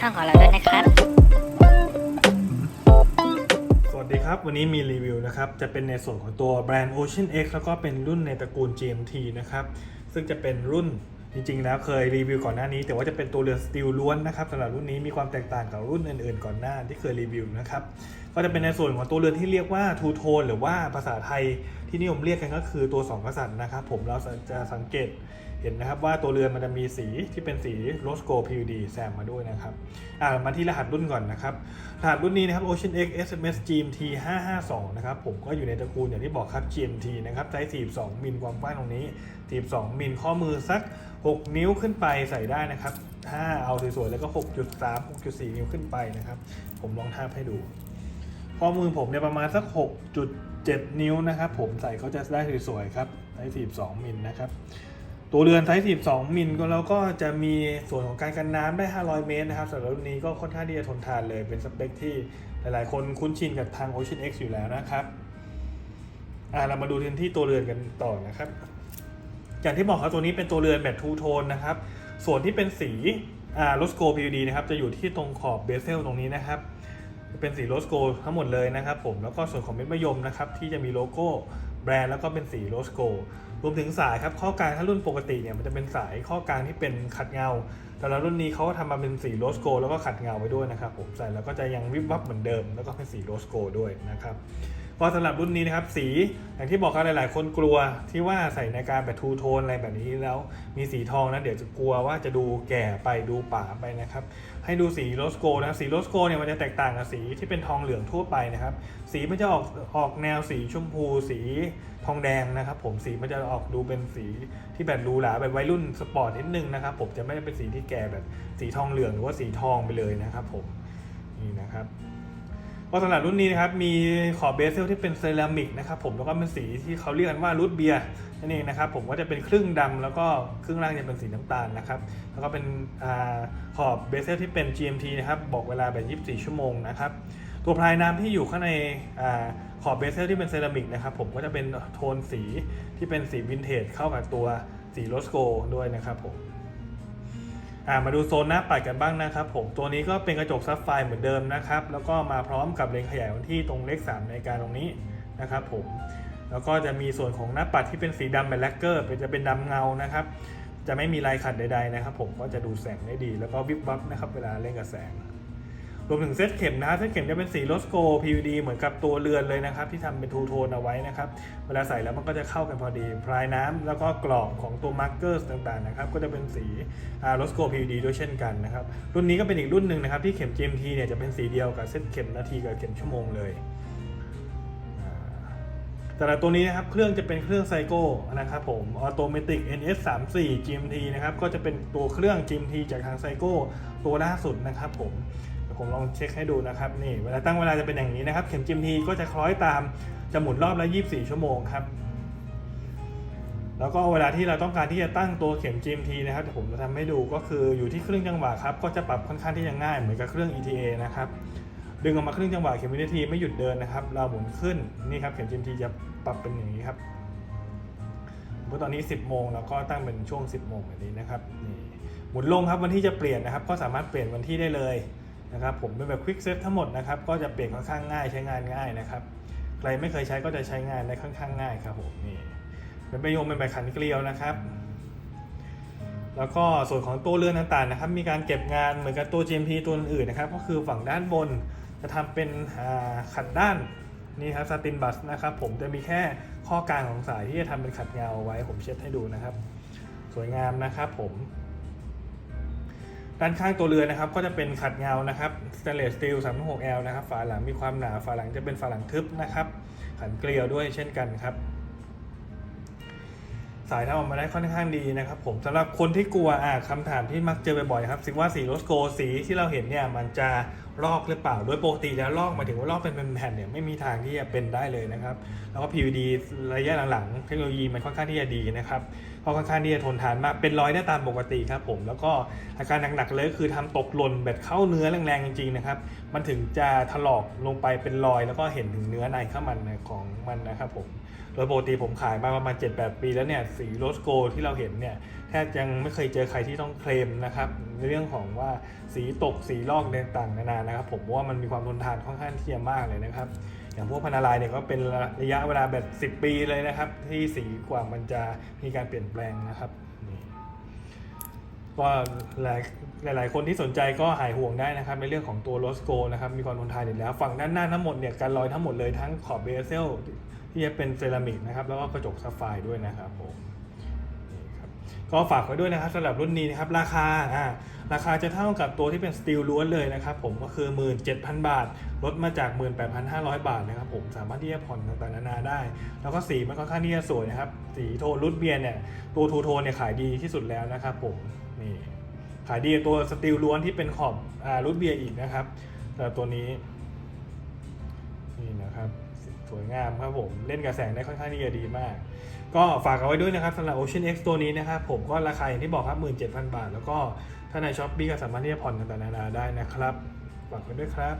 ช่องของเราด้วยนะครับ สวัสดีครับ วันนี้มีรีวิวนะครับ จะเป็นในส่วนของตัวแบรนด์ Ocean X แล้วก็เป็นรุ่นในตระกูล GMT นะครับ ซึ่งจะเป็นรุ่นจริงๆ แล้วเคยรีวิวก่อนหน้านี้ แต่ว่าจะเป็นตัวเรือสตีลล้วนนะครับสำหรับรุ่นนี้มีความแตกต่างกับรุ่นอื่นๆ ก่อนหน้าที่เคยรีวิวนะครับ ก็จะเป็นในส่วนของตัวเรือนที่เรียกว่า Two Tone หรือว่าภาษาไทยที่นิยมเรียกกันก็คือตัว 2 กษัตริย์นะครับ ผมเราจะสังเกตเห็นนะครับว่าตัวเรือนมันจะมีสีที่เป็นสีโรสโก PUD แซมมาด้วยนะครับอ่ามาที่รหัสรุ่นก่อนนะครับ รหัสรุ่นนี้นะครับ Ocean X SMS GMT 552นะครับผมก็อยู่ในตระกูลอย่างที่บอกครับ GMT นะครับไซส์42มิลความกว้างตรงนี้ 42มิลข้อมือสัก 6 นิ้วขึ้นไปใส่ได้นะครับถ้าเอาสวยๆแล้วก็ 6.3 6.4 นิ้วขึ้นไปนะครับ ผมลองทาบให้ดู ข้อมือผมเนี่ยประมาณสัก 6.7 นิ้วนะครับ ผมใส่เขาจะได้สวยๆครับไซส์42มิลนะครับ ตัวเรือนไซส์12มิลก็แล้วก็จะมีส่วนของการกันน้ำได้ 500 เมตรนะครับสำหรับรุ่นนี้ก็ค่อนข้างที่จะทนทานเลย เป็นสเปคที่หลายๆ คนคุ้นชินกับทาง Ocean X อยู่แล้วนะครับอ่าเรามาดูกันที่ตัวเรือนกันต่อนะครับ อย่างที่บอกครับตัวนี้เป็นตัวเรือนแบบทูโทนนะครับ ส่วนที่เป็นสีอ่าโรสโก PUD นะครับจะอยู่ที่ตรงขอบเบเซลตรงนี้นะครับ เป็นสีโรสโกทั้งหมดเลยนะครับผมแล้วก็ส่วนของเม็ดมะยมนะครับที่จะมีโลโก้แบรนด์แล้วก็เป็นสีโรสโกรวมถึงสายครับข้อกลางถ้ารุ่นปกติเนี่ยมันจะเป็นสายข้อกลางที่เป็นขัดเงา แต่ละรุ่นนี้เขาก็ทำมาเป็นสีโรสโกแล้วก็ขัดเงาไว้ด้วยนะครับผมใส่แล้วก็จะยังวิบวับเหมือนเดิม แล้วก็เป็นสีโรสโกด้วยนะครับ ก็สำหรับรุ่นนี้นะครับสีอย่างที่บอกครับหลาย ๆ คนกลัวที่ว่าใส่ในการแบบทูโทนอะไรแบบนี้แล้วมีสีทองนะเดี๋ยวจะกลัวว่าจะดูแก่ไปดูป่าไปนะครับให้ดูสีโรสโกนะสีโรสโกเนี่ยมันจะแตกต่างกับสีที่เป็นทองเหลืองทั่วไปนะครับสีมันจะออกออกแนวสีชมพู สีทองแดงนะครับผมสีมันจะออกดูเป็นสีที่แบบรูหราแบบวัยรุ่นสปอร์ตนิดนึงนะครับผมจะไม่ได้เป็นสีที่แก่แบบสีทองเหลืองหรือว่าสีทองไปเลยนะครับผมนี่นะครับ ก็สำหรับรุ่นนี้นะครับมีขอบเบสเซลที่เป็นเซรามิกนะครับผมแล้วก็เป็นสีที่เขาเรียกกันว่ารูทเบียร์นั่นเองนะครับผมก็จะเป็นครึ่งดำแล้วก็ครึ่งล่างจะเป็นสีน้ำตาลนะครับแล้วก็เป็นอขอบเบสเซลที่เป็น GMT นะครับบอกเวลาแบบ24 ชั่วโมงนะครับตัวพลายน้ำที่อยู่ข้างในอขอบเบสเซลที่เป็นเซรามิกนะครับผมก็จะเป็นโทนสีที่เป็นสีวินเทจเข้ากับตัวสีโรสโกด้วยนะครับผม มาดูโซนหน้าปัดกันบ้างนะครับผมตัวนี้ก็เป็นกระจกซับไฟเหมือนเดิมนะครับ แล้วก็มาพร้อมกับเลนส์ขยายวันที่ตรงเลข3ในการตรงนี้นะครับผมแล้วก็จะมีส่วนของหน้าปัดที่เป็นสีดำแบบแลกเกอร์เป็นจะเป็นดำเงานะครับ จะไม่มีลายขัดใดๆนะครับ ผมก็จะดูแสงได้ดี แล้วก็วิบวับนะครับ เวลาเล่นกับแสง รวมถึงเซตเข็มนะครับเซตเข็มจะเป็นสีโรสโก PUD เหมือนกับตัวเรือนเลยนะครับ ที่ทำเป็นทูโทนเอาไว้นะครับ เวลาใส่แล้วมันก็จะเข้ากันพอดีพลายน้ำแล้วก็กรอบของตัวมาร์กเกอร์ต่างๆนะครับ ก็จะเป็นสีโรสโก PUD ด้วยเช่นกันนะครับ รุ่นนี้ก็เป็นอีกรุ่นหนึ่งนะครับ ที่เข็ม GMT เนี่ยจะเป็นสีเดียวกับเซตเข็มนาทีกับเข็มชั่วโมงเลยแต่ละตัวนี้นะครับ เครื่องจะเป็นเครื่องไซโก้นะครับผม Automatic NS 3 4 GMT นะครับ ก็จะเป็นตัวเครื่อง GMT จากทางไซโก้ตัวล่าสุดนะครับผม ผมลองเช็คให้ดูนะครับนี่เวลาตั้งเวลาจะเป็นอย่างนี้นะครับเข็ม GMT ก็จะคล้อยตามจะหมุนรอบละ24 ชั่วโมงครับแล้วก็เวลาที่เราต้องการที่จะตั้งตัวเข็ม GMT นะครับเดี๋ยวผมจะทำให้ดูก็คืออยู่ที่เครื่องจังหวะครับก็จะปรับค่อนข้างที่จะง่ายเหมือนกับเครื่อง ETA นะครับดึงออกมาครึ่งจังหวะเข็มวินาทีไม่หยุดเดินนะครับ เราหมุนขึ้นนี่ครับเข็ม GMT จะปรับเป็นอย่างนี้ครับเมื่อตอนนี้ 10 โมงแล้วก็ตั้งเป็นช่วง 10 โมงแบบนี้นะครับนี่หมุนลงครับวันที่จะเปลี่ยนนะครับ ก็สามารถเปลี่ยนวันที่ได้เลย นะครับผมเป็นแบบควิกเซตทั้งหมดนะครับก็จะเปลี่ยนค่อนข้างง่ายใช้งานง่ายนะครับใครไม่เคยใช้ก็จะใช้งานได้ค่อนข้างง่ายครับผมนี่เป็นประโยชน์เป็นแบบขันเกลียวนะครับ แล้วก็ส่วนของตัวเรือนต่างๆนะครับ มีการเก็บงานเหมือนกับตัว GMT ตัวอื่นนะครับ ก็คือฝั่งด้านบนจะทำเป็นขัดด้านนี่ครับสตินบัสนะครับผมจะมีแค่ข้อกลางของสายที่จะทำเป็นขัดเงาเอาไว้ ผมเช็ดให้ดูนะครับ สวยงามนะครับผม ด้านข้างตัวเรือนะครับก็จะเป็นขัดเงานะครับสแตนเลสสตีล 36L นะครับ ฝาหลังมีความหนา ฝาหลังจะเป็นฝาหลังทึบนะครับ ขันเกลียวด้วยเช่นกันครับ สายทำออกมาได้ค่อนข้างดีนะครับผมสำหรับคนที่กลัวอ่าคำถามที่มักเจอบ่อยๆครับสิว่าสีโรสโกสีที่เราเห็นเนี่ยมันจะลอกหรือเปล่าโดยปกติแล้วลอกมาถึงว่าลอกเป็นแผ่นเนี่ยไม่มีทางที่จะเป็นได้เลยนะครับแล้วก็ PVD ระยะหลังๆ เทคโนโลยีมันค่อนข้างที่จะดีนะครับก็ค่อนข้างที่จะทนทานมากเป็นรอยได้ตามปกติครับผมแล้วก็อาการหนักๆเลยคือทำตกหล่นแบบเข้าเนื้อแรงๆจริงๆนะครับมันถึงจะถลอกลงไปเป็นรอยแล้วก็เห็นถึงเนื้อในข้างมันของมันนะครับผม โดยปกติผมขายมาประมาณ 7-8 ปีแล้วเนี่ยสีโรสโกที่เราเห็นเนี่ยแทบยังไม่เคยเจอใครที่ต้องเคลมนะครับในเรื่องของว่าสีตกสีลอกต่างๆนานานะครับผมว่ามันมีความทนทานค่อนข้างที่จะมากเลยนะครับ อย่างพวกพนาลายเนี่ยก็เป็นระยะเวลาแบบ 10 ปีเลยนะครับ ที่สีกว่ามันจะมีการเปลี่ยนแปลงนะครับนี่ ก็หลายหลายๆคนที่สนใจก็หายห่วงได้นะครับ ในเรื่องของตัวโรสโกนะครับ มีความทนทานอยู่แล้ว ฝั่งด้านหน้าทั้งหมดเนี่ยการลอยทั้งหมดเลยทั้งขอบเบเซลที่จะเป็นเซรามิกนะครับ แล้วก็กระจกซัฟไฟด้วยนะครับผมนี่ครับก็ฝากไว้ด้วยนะครับสำหรับรุ่นนี้นะครับ ราคาอ่าราคาจะเท่ากับตัวที่เป็นสตีลล้วนเลยนะครับ ผมก็คือ 17,000 บาท ลดมาจาก 18,500 บาทนะครับ ผมสามารถที่จะผ่อนต่างๆนานาได้ แล้วก็สีมันค่อนข้างที่จะสวยนะครับ สีโทนรุดเบียร์เนี่ยตัวทูโทนเนี่ยขายดีที่สุดแล้วนะครับผม นี่ขายดีตัวสตีลล้วนที่เป็นขอบอ่ารูทเบียร์อีกนะครับแต่ตัวนี้นี่นะครับสวยงามครับผมเล่นกับแสงได้ค่อนข้างที่จะดีมาก ก็ฝากเอาไว้ด้วยนะครับสำหรับ Ocean X ตัวนี้นะครับผมก็ราคาอย่างที่บอกครับ 17,000 บาท แล้วก็ถ้าในช้อปปี้ก็สามารถที่จะผ่อนต่างๆนานาได้นะครับฝากไว้ด้วยครับ